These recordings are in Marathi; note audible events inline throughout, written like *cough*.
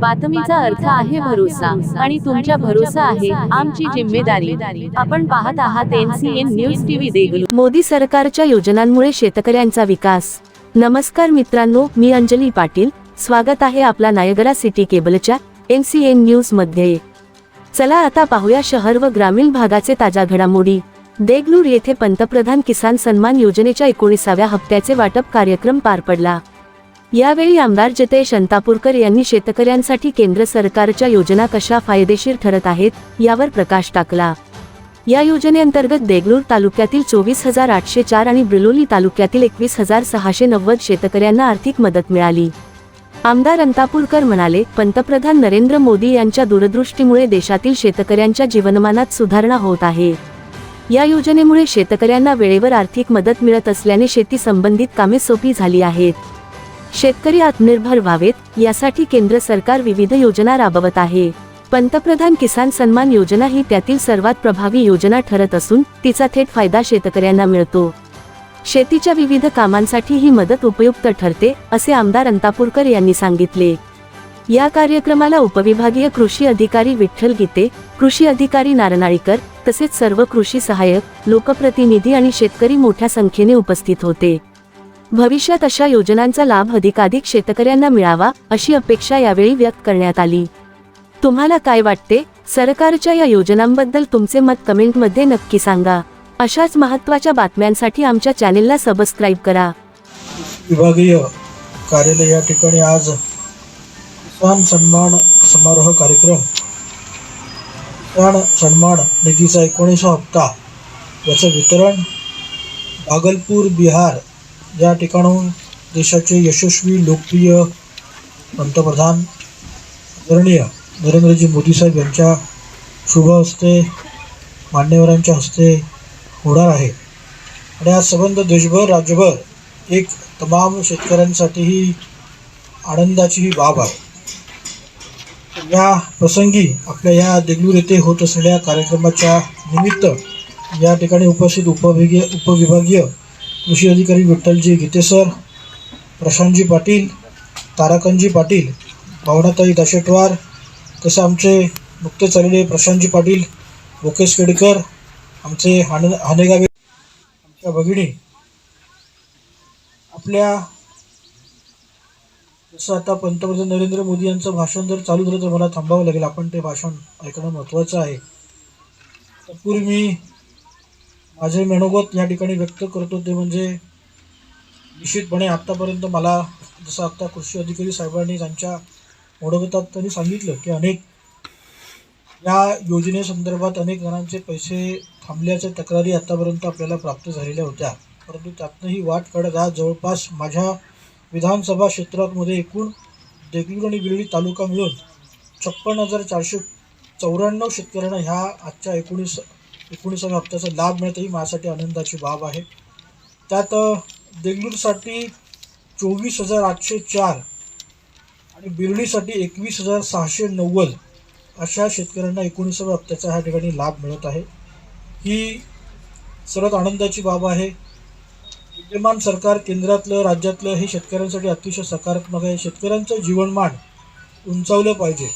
बातमीचा अर्थ आहे भरोसा आणि तुमच्या भरोसा आहे आमची जिम्मेदारी. आपण पाहत आहात NCN news TV Deglur Modi सरकारच्या योजनांमुळे शेतकऱ्यांचा विकास. नमस्कार मित्रांनो मी अंजली पाटील. स्वागत आहे आपला नायगरा सिटी केबलच्या एनसीएन न्यूजमध्ये. चला आता पाहूया शहर व ग्रामीण भागाचे ताज्या घडामोडी. देगलूर येथे पंतप्रधान किसान सन्मान योजनेच्या एकोणीसाव्या हप्त्याचे वाटप कार्यक्रम पार पडला. यावेळी आमदार जितेश अंतापूरकर यांनी शेतकऱ्यांसाठी केंद्र सरकारच्या योजना कशा फायदेशीर ठरत आहेत यावर प्रकाश टाकला. या योजनेअंतर्गत देगलूर तालुक्यातील चोवीस हजार आठशे चार आणि बिलोली तालुक्यातील एकवीस हजार सहाशे नव्वद शेतकऱ्यांना आर्थिक मदत मिळाली. आमदार अंतापूरकर म्हणाले पंतप्रधान नरेंद्र मोदी यांच्या दूरदृष्टीमुळे देशातील शेतकऱ्यांच्या जीवनमानात सुधारणा होत आहे. या योजनेमुळे शेतकऱ्यांना वेळेवर आर्थिक मदत मिळत असल्याने शेती संबंधित कामे सोपी झाली आहेत. शेतकरी आत्मनिर्भर व्हावेत यासाठी केंद्र सरकार विविध योजना राबवत आहे. पंतप्रधान किसान सन्मान योजना ही त्यातील सर्वात प्रभावी योजना ठरत असून तिचा थेट फायदा शेतकऱ्यांना मिळतो. शेतीच्या विविध कामांसाठी ही मदत उपयुक्त ठरते असे आमदार अंतापूरकर यांनी सांगितले. या कार्यक्रमाला उपविभागीय कृषी अधिकारी विठ्ठल गीते कृषी अधिकारी नारनाळीकर तसेच सर्व कृषी सहाय्यक लोकप्रतिनिधी आणि शेतकरी मोठ्या संख्येने उपस्थित होते. भविष्यात अशा योजनांचा लाभ अधिकाधिक शेतकऱ्यांना मिळावा अशी अपेक्षा यावेळी व्यक्त करण्यात आली. तुम्हाला काय वाटते? सरकारच्या या योजनांबद्दल तुमचे मत कमेंटमध्ये नक्की सांगा. अशाच महत्त्वाच्या बातम्यांसाठी आमच्या चॅनेलला सबस्क्राईब करा. विभागीय कार्यालय या ठिकाणी आज किसान सन्मान समारोह कार्यक्रम. किसान सन्मान निधीचा एकोणीसा हप्ता याचं वितरण भागलपूर बिहार या ठिकाणून देशाचे यशस्वी लोकप्रिय पंतप्रधान आदरणीय नरेंद्रजी मोदी साहेब यांच्या शुभ हस्ते मान्यवरांच्या हस्ते होणार आहे. आणि आज संबंध देशभर राज्यभर एक तमाम शेतकऱ्यांसाठी ही आनंदाची ही बाब आहे. या प्रसंगी आपल्या या देगलूर येथे होत असलेल्या कार्यक्रमाच्या निमित्त या ठिकाणी उपस्थित उपविभागीय उपविभागीय कृषी अधिकारी विठ्ठलजी गीते सर प्रशांतजी पाटील ताराकनजी पाटील भावनाताई दाशेटवार तसं आमचे नुकतेच आलेले प्रशांतजी पाटील मुकेश केडकर आमचे हाने हानेगावे आमच्या भगिनी. आपल्या जसं आता पंतप्रधान नरेंद्र मोदी यांचं भाषण जर चालू झालं तर मला थांबावं लागेल. आपण ते भाषण ऐकणं महत्त्वाचं आहे. तत्पूर्वी मी माझे मनोगत या ठिकाणी व्यक्त करतो ते म्हणजे निश्चितपणे आत्तापर्यंत मला जसं आत्ता कृषी अधिकारी साहेबांनी त्यांच्या मनोगतात त्यांनी सांगितलं की अनेक या योजनेसंदर्भात अनेक जणांचे पैसे थांबल्याच्या तक्रारी आत्तापर्यंत आपल्याला प्राप्त झालेल्या होत्या. परंतु त्यातनंही वाट काढत आज जवळपास माझ्या विधानसभा क्षेत्रामध्ये एकूण देगलूर आणि बिरडी तालुका मिळून छप्पन्न हजार चारशे चौऱ्याण्णव शेतकऱ्यांना ह्या आजच्या एकोणीस एकोणीसाव्या हप्त्याचा लाभ मिळत ही माझ्यासाठी आनंदाची बाब आहे. त्यात देगलूरसाठी चोवीस हजार आठशे चार आणि बिर्डीसाठी एकवीस हजार सहाशे नव्वद अशा शेतकऱ्यांना एकोणीसाव्या हप्त्याचा ह्या ठिकाणी लाभ मिळत आहे. ही सर्वात आनंदाची बाब आहे. विद्यमान सरकार केंद्रातलं राज्यातलं हे शेतकऱ्यांसाठी अतिशय सकारात्मक आहे. शेतकऱ्यांचं जीवनमान उंचावलं पाहिजे.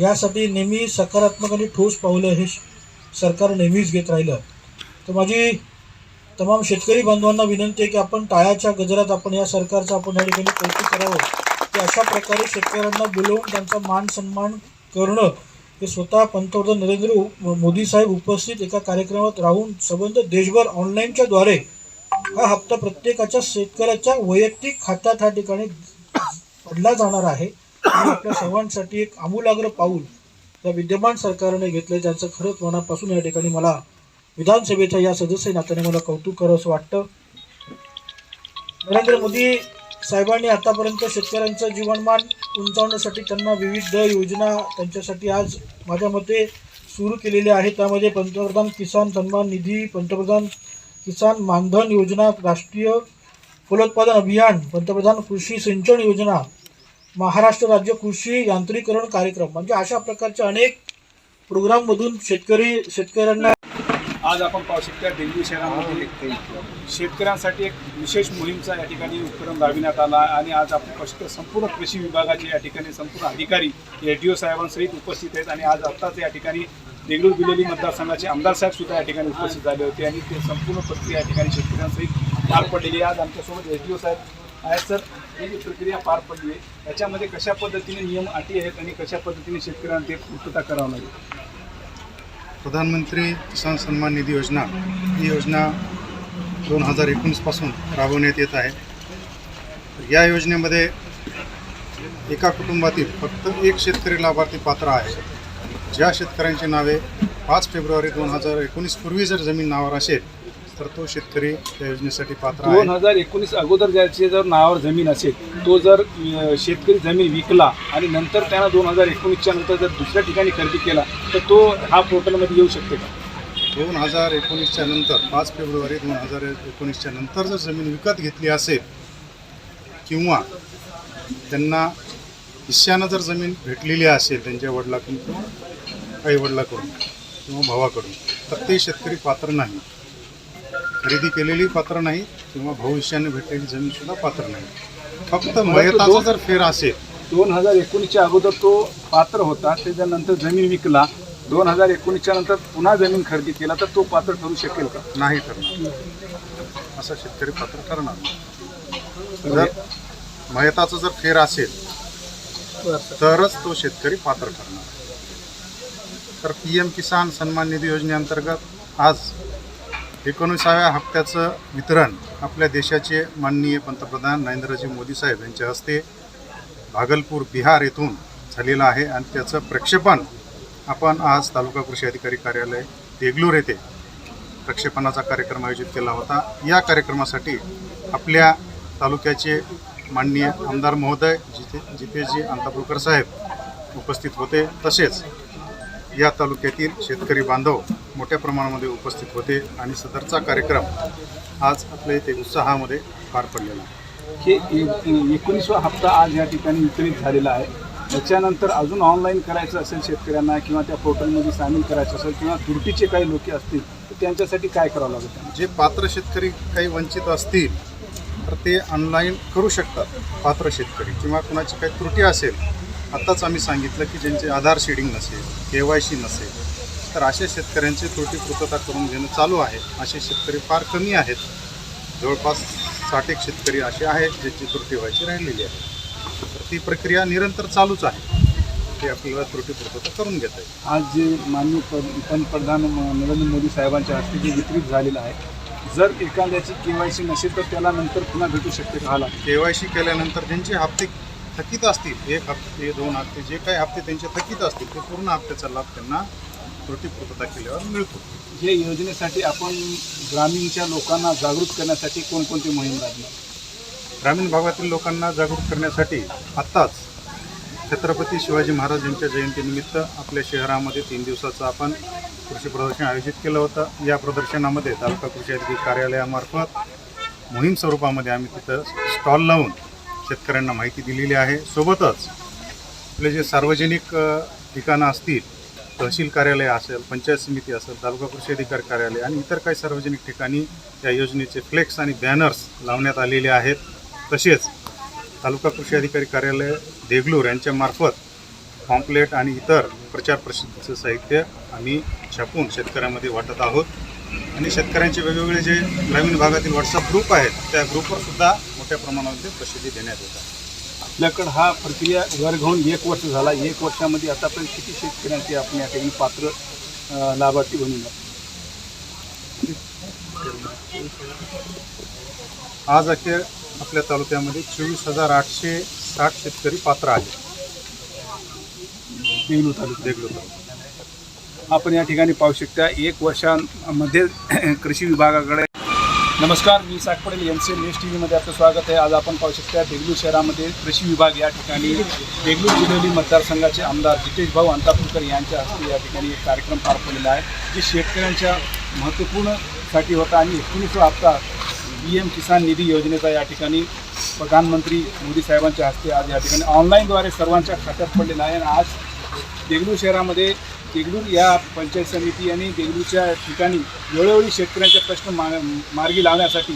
यासाठी नेहमी सकारात्मक आणि ठोस पावलं हे सरकार नेहमीच घेत राहिलं. तर माझी तमाम शेतकरी बांधवांना विनंती आहे की आपण टाळ्याच्या गजरात आपण या सरकारचं आपण या ठिकाणी कौतुक करावं. की अशा प्रकारे शेतकऱ्यांना बोलवून त्यांचा मान सन्मान करणं हे स्वतः पंतप्रधान नरेंद्र मोदी साहेब उपस्थित एका कार्यक्रमात राहून संबंध देशभर ऑनलाईनच्या द्वारे हा हप्ता प्रत्येकाच्या शेतकऱ्याच्या वैयक्तिक खात्यात ह्या ठिकाणी पडला जाणार आहे. आणि आपल्या सर्वांसाठी एक आमूलाग्र पाऊल या विद्यमान सरकारने घेतलं त्यांचं खरंच मनापासून या ठिकाणी मला विधानसभेच्या या सदस्य नात्याने मला कौतुक करावं असं वाटतं. नरेंद्र मोदी साहेबांनी आतापर्यंत शेतकऱ्यांचं जीवनमान उंचावण्यासाठी त्यांना विविध योजना त्यांच्यासाठी आज माझ्या मते सुरू केलेल्या आहेत. त्यामध्ये पंतप्रधान किसान सन्मान निधी पंतप्रधान किसान मानधन योजना राष्ट्रीय फलोत्पादन अभियान पंतप्रधान कृषी सिंचन योजना महाराष्ट्र राज्य कृषी यांत्रिकरण कार्यक्रम. म्हणजे अशा प्रकारच्या अनेक प्रोग्राममधून शेतकरी शेतकऱ्यांना आज आपण पाहू शकता देगलूर शहरामध्ये शेतकऱ्यांसाठी एक विशेष मोहीमचा या ठिकाणी उपक्रम राबविण्यात आला आणि आज आपण पाहू शकता संपूर्ण कृषी विभागाचे या ठिकाणी संपूर्ण अधिकारी एस डी ओ साहेबांसहित उपस्थित आहेत आणि आज आत्ताच या ठिकाणी देगलूर बिलोली मतदारसंघाचे आमदार साहेब सुद्धा या ठिकाणी उपस्थित झाले होते आणि ते संपूर्ण प्रक्रिया या ठिकाणी शेतकऱ्यांसहित पार पडलेली आज आमच्यासोबत एस डी ओ साहेब आहेत सर. ही जी प्रक्रिया पार पडली आहे याच्यामध्ये कशा पद्धतीने नियम अटी आहेत आणि कशा पद्धतीने शेतकऱ्यांना ते पूर्तता करावं लागेल? प्रधानमंत्री किसान सन्मान निधी योजना ही योजना दोन हजार एकोणीसपासून राबवण्यात येत आहे. या योजनेमध्ये एका कुटुंबातील फक्त एक शेतकरी लाभार्थी पात्र आहे. ज्या शेतकऱ्यांची नावे पाच फेब्रुवारी दोन हजार एकोणीस पूर्वी जर जमीन नावावर असेल तर तो शेतकरी या योजनेसाठी पात्र दोन आहे हजार एकोणीस अगोदर ज्याची जर नावावर जमीन असेल तो जर अं, शेतकरी जमीन विकला आणि नंतर त्यानं दोन हजार एकोणीसच्या नंतर जर दुसऱ्या ठिकाणी खरेदी केला तर तो हा पोर्टलमध्ये येऊ शकते का? दोन हजार एकोणीसच्या नंतर पाच फेब्रुवारी दोन हजार एकोणीसच्या नंतर जर जमीन विकत घेतली असेल किंवा त्यांना हिश्श्यानं जर जमीन भेटलेली असेल त्यांच्या वडिलाकडून किंवा आई वडिलाकडून किंवा भावाकडून तर ते शेतकरी पात्र नाही. खरेदी केलेली पात्र नाही किंवा हिश्श्याने भेटलेली जमीनसुद्धा पात्र नाही. फक्त मयताचा जर फेर असेल दोन हजार एकोणीसच्या अगोदर तो पात्र होता त्याच्यानंतर जमीन विकला. दोन हजार एकोणीसच्या नंतर पुन्हा जमीन खरेदी केला तर तो पात्र ठरू शकेल का? नाही ठरणार. असा शेतकरी पात्र ठरणार. जर मयताचा जर फेर असेल तरच तो शेतकरी पात्र ठरणार. तर पी एम किसान सन्मान निधी योजनेअंतर्गत आज एकोणीसाव्या हप्त्याचं वितरण आपल्या देशाचे माननीय पंतप्रधान नरेंद्रजी मोदी साहेब यांच्या हस्ते भागलपूर बिहार येथून झालेलं आहे आणि त्याचं प्रक्षेपण आपण आज तालुका कृषी अधिकारी कार्यालय देगलूर येथे प्रक्षेपणाचा कार्यक्रम आयोजित केला होता. या कार्यक्रमासाठी आपल्या तालुक्याचे माननीय आमदार महोदय जिथे जितेशजी अंतापूरकर साहेब उपस्थित होते. तसेच या तालुक्यातील शेतकरी बांधव मोठ्या प्रमाणामध्ये उपस्थित होते आणि सदरचा कार्यक्रम आज आपल्या इथे उत्साहामध्ये पार पडलेला आहे. हे एकोणीसवा हप्ता आज या ठिकाणी वितरित झालेला आहे. त्याच्यानंतर अजून ऑनलाईन करायचं असेल शेतकऱ्यांना किंवा त्या पोर्टलमध्ये सामील करायचं असेल किंवा त्रुटीचे काही लोक असतील तर त्यांच्यासाठी काय करावं लागेल? त्यांना? जे पात्र शेतकरी काही वंचित असतील तर ते ऑनलाईन करू शकतात. पात्र शेतकरी किंवा कुणाची काही त्रुटी असेल आत्ताच आम्ही सांगितलं की ज्यांचे आधार शेडिंग नसेल के वाय सी नसेल तर अशा शेतकऱ्यांची त्रुटी पूर्तता करून घेणं चालू आहे. असे शेतकरी फार कमी आहेत. जवळपास साठ एक शेतकरी असे आहेत ज्याची त्रुटी व्हायची राहिलेली आहे. तर ती प्रक्रिया निरंतर चालूच आहे. ते आपल्याला त्रुटी पूर्तता करून घेत आहे आज जे माननीय पंतप्रधान नरेंद्र मोदी साहेबांच्या हस्ते जे वितरित झालेलं आहे जर एखाद्याची के वाय सी नसेल तर त्याला नंतर पुन्हा भेटू शकते का? के वाय सी केल्यानंतर ज्यांचे हप्ते थकीत असतील एक हप्ते दोन हप्ते जे काही हप्ते त्यांचे थकीत असतील ते पूर्ण हप्त्याचा लाभ त्यांना त्रुटी पूर्तता केल्यावर मिळतो. या योजनेसाठी आपण ग्रामीणच्या लोकांना जागृत करण्यासाठी कोणकोणती मोहीम राबली ग्रामीण भागातील लोकांना जागरूक करण्यासाठी आत्ताच छत्रपती शिवाजी महाराज यांच्या जयंतीनिमित्त आपल्या शहरामध्ये तीन दिवसाचं आपण कृषी प्रदर्शन आयोजित केलं होतं. या प्रदर्शनामध्ये तालुका कृषी अधिकारी कार्यालयामार्फत मोहीम स्वरूपामध्ये आम्ही तिथं स्टॉल लावून शेतकऱ्यांना माहिती दिलेली आहे. सोबतच आपले जे सार्वजनिक ठिकाणं असतील तहसील कार्यालय असेल पंचायत समिती असेल तालुका कृषी अधिकारी कार्यालय आणि इतर काही सार्वजनिक ठिकाणी या योजनेचे फ्लेक्स आणि बॅनर्स लावण्यात आलेले आहेत. तसेच तालुका कृषी अधिकारी कार्यालय देगलूर यांच्यामार्फत पॉम्पलेट आणि इतर प्रचार प्रसिद्धीचं साहित्य आम्ही छापून शेतकऱ्यांमध्ये वाटत आहोत. आणि शेतकऱ्यांचे वेगवेगळे जे ग्रामीण भागातील व्हॉट्सअप ग्रुप आहेत त्या ग्रुपवर सुद्धा मोठ्या प्रमाणामध्ये प्रसिद्धी देण्यात येतात आपल्याकडं हा प्रक्रिया वर्ग होऊन एक वर्ष झाला. एक वर्षामध्ये आतापर्यंत किती शेतकऱ्यांचे आपण या ठिकाणी पात्र लाभार्थी बनून आज अखेर आपल्या तालुक्यामध्ये चोवीस हजार आठशे साठ शेतकरी पात्र आहेत. देगलू तालुका. देगलू तालुका. आपण या ठिकाणी पाहू शकता एक वर्षामध्ये *coughs* कृषी विभागाकडे नमस्कार मी साग Patel M C news T व्हीमध्ये आपलं स्वागत आहे. आज आपण पाहू शकता देगलू शहरामध्ये कृषी विभाग या ठिकाणी देगलूर जिल्ह्यातील मतदारसंघाचे आमदार जितेश भाऊ अंतापूरकर यांच्या हस्ते या ठिकाणी एक कार्यक्रम पार पडलेला आहे जे शेतकऱ्यांच्या महत्त्वपूर्णसाठी होता आणि एकोणीसवा हप्ता पी एम किसान निधी योजनेचा या ठिकाणी प्रधानमंत्री मोदी साहेबांच्या हस्ते आज या ठिकाणी ऑनलाईनद्वारे सर्वांच्या खात्यात पडलेला आहे. आणि आज देगलू शहरामध्ये देगलूर या पंचायत समिती आणि देगलूरच्या ठिकाणी वेळोवेळी शेतकऱ्यांचे प्रश्न मा मार्गी लावण्यासाठी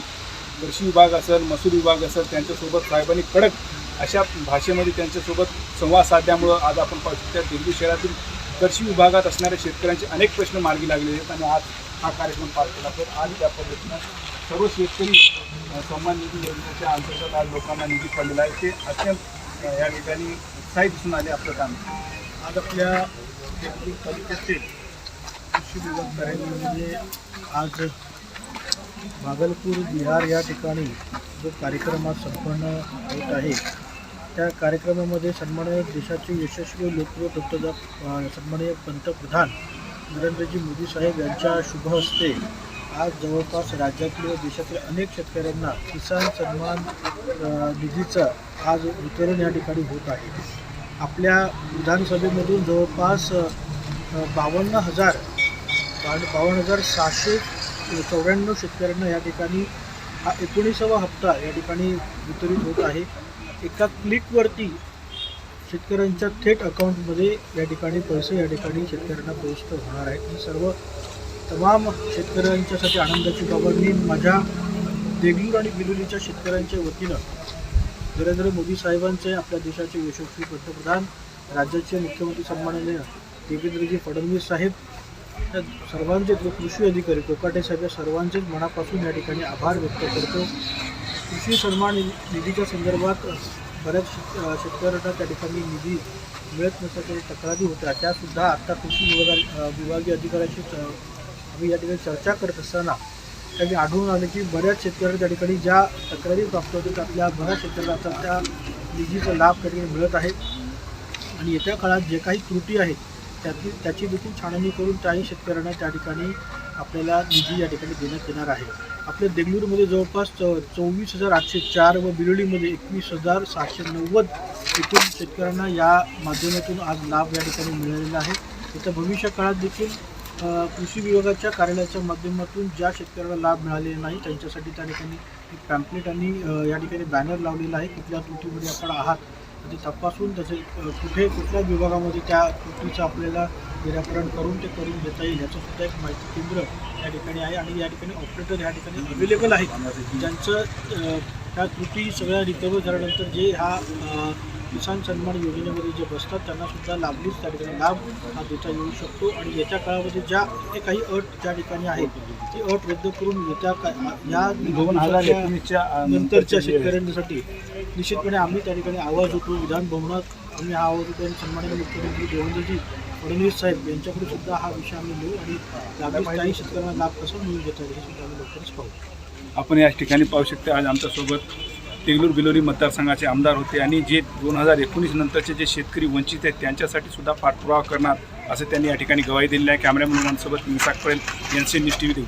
कृषी विभाग असेल महसूल विभाग असेल त्यांच्यासोबत साहेबांनी कडक अशा भाषेमध्ये त्यांच्यासोबत संवाद साधल्यामुळं आज आपण पाहू शकतो. देगलूर शहरातील कृषी विभागात असणाऱ्या शेतकऱ्यांचे अनेक प्रश्न मार्गी लागलेले आहेत आणि आज हा कार्यक्रम पार केला तर आज त्या पद्धतीनं सर्व शेतकरी सन्मान निधी योजनेच्या अंतर्गत आज लोकांना निधी पडलेला आहे. ते अत्यंत या ठिकाणी उत्साही दिसून आले आपलं काम. आज आपल्या तालुक्यातील कृषी विभाग म्हणजे आज भागलपूर बिहार या ठिकाणी जो कार्यक्रम आज संपन्न होत आहे. त्या कार्यक्रमामध्ये सन्माननीय देशाचे यशस्वी लोकप्रिय पंतप्रधान सन्माननीय पंतप्रधान नरेंद्रजी मोदी साहेब यांच्या शुभ हस्ते आज जवळपास राज्यातील व देशातील अनेक शेतकऱ्यांना किसान सन्मान निधीचं आज वितरण या ठिकाणी होत आहे. आपल्या विधानसभेमधून जवळपास बावन्न हजार बावन्न हजार सहाशे चौऱ्याण्णव शेतकऱ्यांना या ठिकाणी हा एकोणीसावा हप्ता या ठिकाणी वितरित होत आहे. एका क्लिकवरती शेतकऱ्यांच्या थेट अकाउंटमध्ये या ठिकाणी पैसे या ठिकाणी शेतकऱ्यांना प्रविष्ट होणार आहेत. ही सर्व तमाम शेतकऱ्यांच्यासाठी आनंदाची बाबत मी माझ्या देगलूर आणि बिलोलीच्या शेतकऱ्यांच्या वतीनं नरेंद्र मोदी साहेबांचे आपल्या देशाचे यशस्वी पंतप्रधान राज्याचे मुख्यमंत्री सन्माननीय देवेंद्रजी फडणवीस साहेब या सर्वांचे जो कृषी अधिकारी कोकाटे साहेब या सर्वांचेच मनापासून या ठिकाणी आभार व्यक्त करतो. कृषी सन्मान निधी- निधीच्या संदर्भात बऱ्याच शेत- शेतकऱ्यांना त्या ठिकाणी निधी मिळत नसल्याच्या तक्रारी होत्या. त्यासुद्धा आत्ता कृषी विभागा विभागीय अधिकाऱ्याशी च- आम्ही या ठिकाणी चर्चा करत असताना त्यांनी आढळून आले की बऱ्याच शेतकऱ्यांना त्या ठिकाणी ज्या तक्रारी प्राप्त होतात त्यातल्या बऱ्याच शेतकऱ्यांना त्या निधीचा लाभ त्या ठिकाणी मिळत आहे. आणि येत्या काळात जे काही त्रुटी आहेत त्यातली त्याची देखील छाननी करून त्याही शेतकऱ्यांना त्या ठिकाणी आपल्याला निधी या ठिकाणी देण्यात येणार आहे. आपल्या देगलूरमध्ये जवळपास चोवीस हजार आठशे चार व बिरोलीमध्ये एकवीस हजार सहाशे नव्वद एकूण शेतकऱ्यांना या माध्यमातून आज लाभ या ठिकाणी मिळालेला आहे. त्याच्या भविष्य काळात देखील कृषी विभागाच्या कार्यालयाच्या माध्यमातून ज्या शेतकऱ्याला लाभ मिळालेला नाही त्यांच्यासाठी त्या ठिकाणी एक पॅम्पलेट आणि या ठिकाणी बॅनर लावलेला आहे. कुठल्या त्रुटीमध्ये आपण आहात ते तपासून त्याचे कुठे कुठल्या विभागामध्ये त्या त्रुटीचं आपल्याला निराकरण करून ते करून घेता येईल याचंसुद्धा एक माहिती केंद्र या ठिकाणी आहे आणि या ठिकाणी ऑपरेटर या ठिकाणी अवेलेबल आहेत. ज्यांचं त्या त्रुटी सगळ्या रिकवर झाल्यानंतर जे हा किसान सन्मान योजनेमध्ये जे बसतात त्यांना सुद्धा लाभलीच त्या ठिकाणी लाभ हा देता येऊ शकतो. आणि येत्या काळामध्ये ज्या जे काही अट ज्या ठिकाणी आहेत ती अट रद्द करून येत्या का या दोन हजार नंतरच्या शेतकऱ्यांसाठी निश्चितपणे आम्ही त्या ठिकाणी आवाज होतो विधान भवनात आम्ही हा आवाज होतो आणि सन्माननीय मुख्यमंत्री देवेंद्रजी फडणवीस साहेब यांच्याकडे सुद्धा हा विषय आम्ही नेऊ आणि लाभलीच काही शेतकऱ्यांना लाभ कसा मिळून घेता येईल हे सुद्धा आम्ही लवकरच पाहू आपण या ठिकाणी पाहू शकता. आज आमच्यासोबत तेगलूर बिलोली मतदारसंघाचे आमदार होते आणि जे दोन हजार एकोणीस नंतरचे जे शेतकरी वंचित आहेत त्यांच्यासाठी सुद्धा पाठपुरावा करणार असं त्यांनी या ठिकाणी गवाही दिलेली आहे. कॅमेरामॅनसोबत निसाक पडेल N C news T V